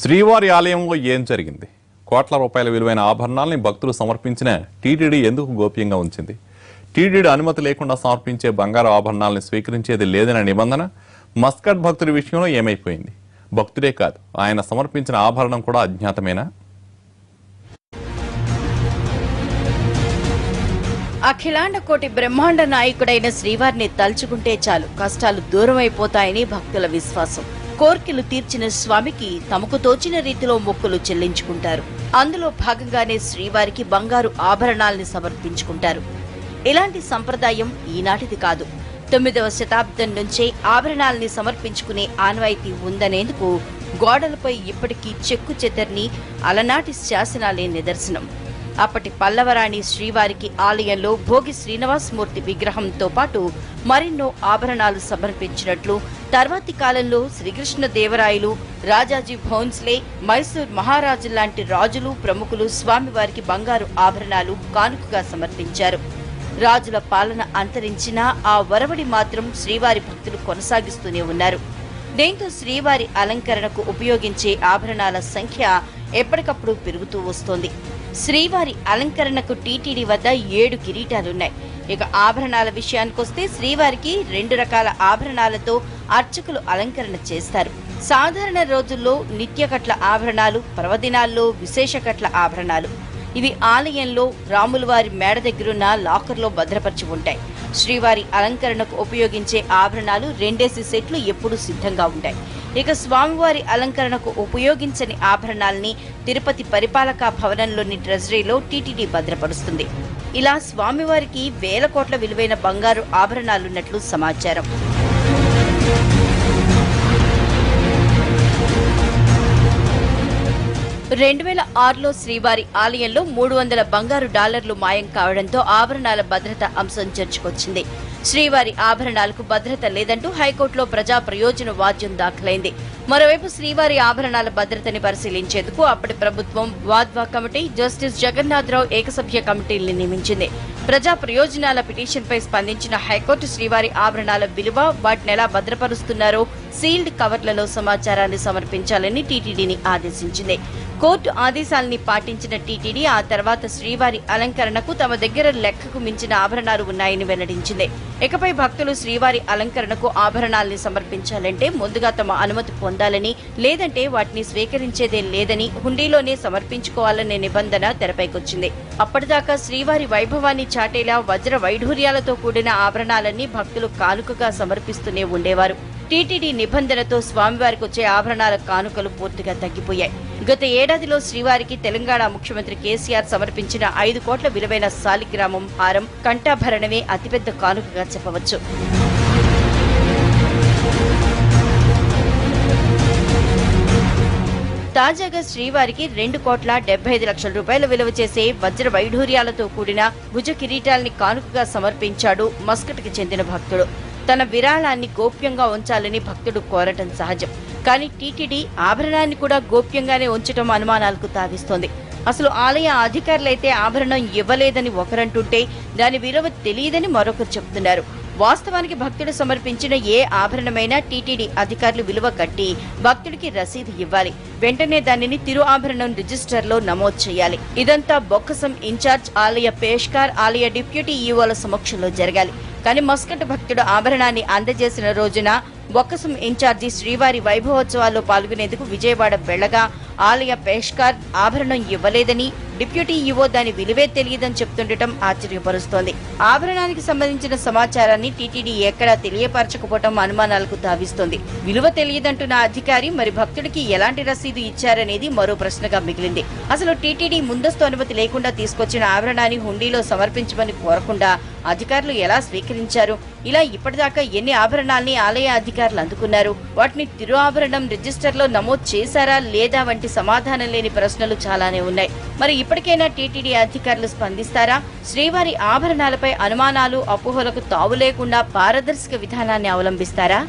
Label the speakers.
Speaker 1: శ్రీవారి ఆలయంలో ఏం జరిగింది? కోట్ల రూపాయల విలువైన ఆభరణాలని భక్తులు సమర్పించిన టీటీడీ ఎందుకు గోప్యంగా ఉంచింది? టీటీడీ అనుమతి లేకుండా సమర్పించే బంగారు ఆభరణాలను స్వీకరించేది లేదనే నిబంధన మస్కట్ భక్తుడి విషయంలో ఏమైపోయింది? భక్తుడే కాదు ఆయన సమర్పించిన ఆభరణం కూడా అజ్ఞాతమేనా?
Speaker 2: అఖిలాండ కోటి బ్రహ్మాండ నాయకుడైన శ్రీవారిని తలుచుకుంటే చాలు కష్టాలు దూరమైపోతాయని భక్తుల విశ్వాసం. కోర్కెలు తీర్చిన స్వామికి తమకు తోచిన రీతిలో మొక్కులు చెల్లించుకుంటారు. అందులో భాగంగానే శ్రీవారికి బంగారు ఆభరణాల్ని సమర్పించుకుంటారు. ఇలాంటి సంప్రదాయం ఈనాటిది కాదు. తొమ్మిదవ శతాబ్దం నుంచే ఆభరణాల్ని సమర్పించుకునే ఆనవాయితీ ఉందనేందుకు గోడలపై ఇప్పటికీ చెక్కు చెదర్ని అలనాటి శాసనాలే నిదర్శనం. అప్పటి పల్లవరాణి శ్రీవారికి ఆలయంలో భోగి శ్రీనివాసమూర్తి విగ్రహంతో పాటు మరెన్నో ఆభరణాలు సమర్పించినట్లు తర్వాతి కాలంలో శ్రీకృష్ణ దేవరాయలు రాజాజీ భోన్స్లే మైసూర్ మహారాజు లాంటి రాజులు ప్రముఖులు స్వామివారికి బంగారు ఆభరణాలు కానుకగా సమర్పించారు. రాజుల పాలన అంతరించినా ఆ వరవడి మాత్రం శ్రీవారి భక్తులు కొనసాగిస్తూనే ఉన్నారు. దీంతో శ్రీవారి అలంకరణకు ఉపయోగించే ఆభరణాల సంఖ్య ఎప్పటికప్పుడు పెరుగుతూ వస్తోంది. శ్రీవారి అలంకరణకు టీటీడీ వద్ద ఏడు కిరీటాలున్నాయి. ఇక ఆభరణాల విషయానికొస్తే శ్రీవారికి రెండు రకాల ఆభరణాలతో అర్చకులు అలంకరణ చేస్తారు. సాధారణ రోజుల్లో నిత్యకట్ల ఆభరణాలు పర్వదినాల్లో విశేషకట్ల ఆభరణాలు. ఇవి ఆలయంలో రాములవారి మేడ దగ్గరున్న లాకర్లో భద్రపరిచి ఉంటాయి. శ్రీవారి అలంకరణకు ఉపయోగించే ఆభరణాలు రెండేసి సెట్లు ఎప్పుడూ సిద్ధంగా ఉంటాయి. ఇక స్వామివారి అలంకరణకు ఉపయోగించని ఆభరణాల్ని తిరుపతి పరిపాలక భవనంలోని ట్రెజరీలో టీటీడీ భద్రపరుస్తుంది. ఇలా స్వామివారికి వేల కోట్ల విలువైన బంగారు ఆభరణాలున్నట్లు సమాచారం. రెండు వేల ఆరులో శ్రీవారి ఆలయంలో మూడు వందల బంగారు డాలర్లు మాయం కావడంతో ఆభరణాల భద్రత అంశం చర్చకొచ్చింది. శ్రీవారి ఆభరణాలకు భద్రత లేదంటూ హైకోర్టులో ప్రజా ప్రయోజన వాద్యం దాఖలైంది. మరోవైపు శ్రీవారి ఆభరణాల భద్రతని పరిశీలించేందుకు అప్పటి ప్రభుత్వం వాద్వా కమిటీ జస్టిస్ జగన్నాథరావు ఏకసభ్య కమిటీని నియమించింది. ప్రజా ప్రయోజనాల పిటిషన్పై స్పందించిన హైకోర్టు శ్రీవారి ఆభరణాల విలువ వాటిని ఎలా భద్రపరుస్తున్నారో సీల్డ్ కవర్లలో సమాచారాన్ని సమర్పించాలని టీటీడీని ఆదేశించింది. కోర్టు ఆదేశాలని పాటించిన టీటీడీ ఆ తర్వాత శ్రీవారి అలంకరణకు తమ దగ్గర లెక్కకు మించిన ఆభరణాలు ఉన్నాయని వెల్లడించింది. ఇకపై భక్తులు శ్రీవారి అలంకరణకు ఆభరణాల్ని సమర్పించాలంటే ముందుగా తమ అనుమతి పొందాలని లేదంటే వాటిని స్వీకరించేదే లేదని హుండీలోనే సమర్పించుకోవాలనే నిబంధన తెరపైకొచ్చింది. అప్పటిదాకా శ్రీవారి వైభవాన్ని చాటేలా వజ్ర వైఢూర్యాలతో కూడిన ఆభరణాలన్నీ భక్తులు కానుకగా సమర్పిస్తూనే ఉండేవారు. టీటీడీ నిబంధనతో స్వామివారికి వచ్చే ఆభరణాల కానుకలు పూర్తిగా తగ్గిపోయాయి. గత ఏడాదిలో శ్రీవారికి తెలంగాణ ముఖ్యమంత్రి కేసీఆర్ సమర్పించిన ఐదు కోట్ల విలువైన సాలిగ్రామం హారం కంఠాభరణమే అతిపెద్ద కానుకగా చెప్పవచ్చు. తాజాగా శ్రీవారికి రెండు కోట్ల డెబ్బై ఐదు లక్షల రూపాయల విలువ చేసే వజ్ర వైఢూర్యాలతో కూడిన భుజ కిరీటాల్ని కానుకగా సమర్పించాడు మస్కట్కి చెందిన భక్తుడు. తన విరాళాన్ని గోప్యంగా ఉంచాలని భక్తుడు కోరటం సహజం. కానీ టీటీడీ ఆభరణాన్ని కూడా గోప్యంగానే ఉంచటం అనుమానాలకు తావిస్తోంది. అసలు ఆలయ అధికారులైతే ఆభరణం ఇవ్వలేదని ఒకరంటుంటే దాని విలువ తెలియదని మరొకరు చెబుతున్నారు వాస్తవానికి భక్తుడు సమర్పించిన ఏ ఆభరణమైనా టీటీడీ అధికారులు విలువ కట్టి భక్తుడికి రసీదు ఇవ్వాలి. వెంటనే దానిని తిరు ఆభరణం రిజిస్టర్లో నమోదు చేయాలి. ఇదంతా బొక్కసం ఇన్ఛార్జ్ ఆలయ పేష్కార్ ఆలయ డిప్యూటీ ఈఓల సమక్షంలో జరగాలి. కానీ మస్కట్ భక్తుడు ఆభరణాన్ని అందజేసిన రోజున బొక్కసం ఇన్ఛార్జి శ్రీవారి వైభవోత్సవాల్లో పాల్గొనేందుకు విజయవాడ వెళ్ళగా ఆలయ పేష్కార్ ఆభరణం ఇవ్వలేదని డిప్యూటీ ఈవో దాని విలువే తెలియదని చెప్తుండటం ఆశ్చర్యపరుస్తోంది. ఆభరణానికి సంబంధించిన సమాచారాన్ని టీటీడీ ఎక్కడా తెలియపరచకపోవటం అనుమానాలకు తావిస్తోంది. విలువ తెలియదంటున్న అధికారి మరి భక్తుడికి ఎలాంటి రసీదు ఇచ్చారనేది మరో ప్రశ్నగా మిగిలింది. అసలు టీటీడీ ముందస్తు అనుమతి లేకుండా తీసుకొచ్చిన ఆభరణాన్ని హుండీలో సమర్పించమని కోరకుండా అధికారులు ఎలా స్వీకరించారు? ఇలా ఇప్పటిదాకా ఎన్ని ఆభరణాల్ని ఆలయ అధికారులు అందుకున్నారు? వాటిని తిరు ఆభరణం రిజిస్టర్లో నమోదు చేశారా లేదా వంటి సమాధానం లేని ప్రశ్నలు చాలానే ఉన్నాయి. మరి ఇప్పటికైనా టీటీడీ అధికారులు స్పందిస్తారా? శ్రీవారి ఆభరణాలపై అనుమానాలు అపోహలకు తావు లేకుండా పారదర్శక విధానాన్ని అవలంబిస్తారా?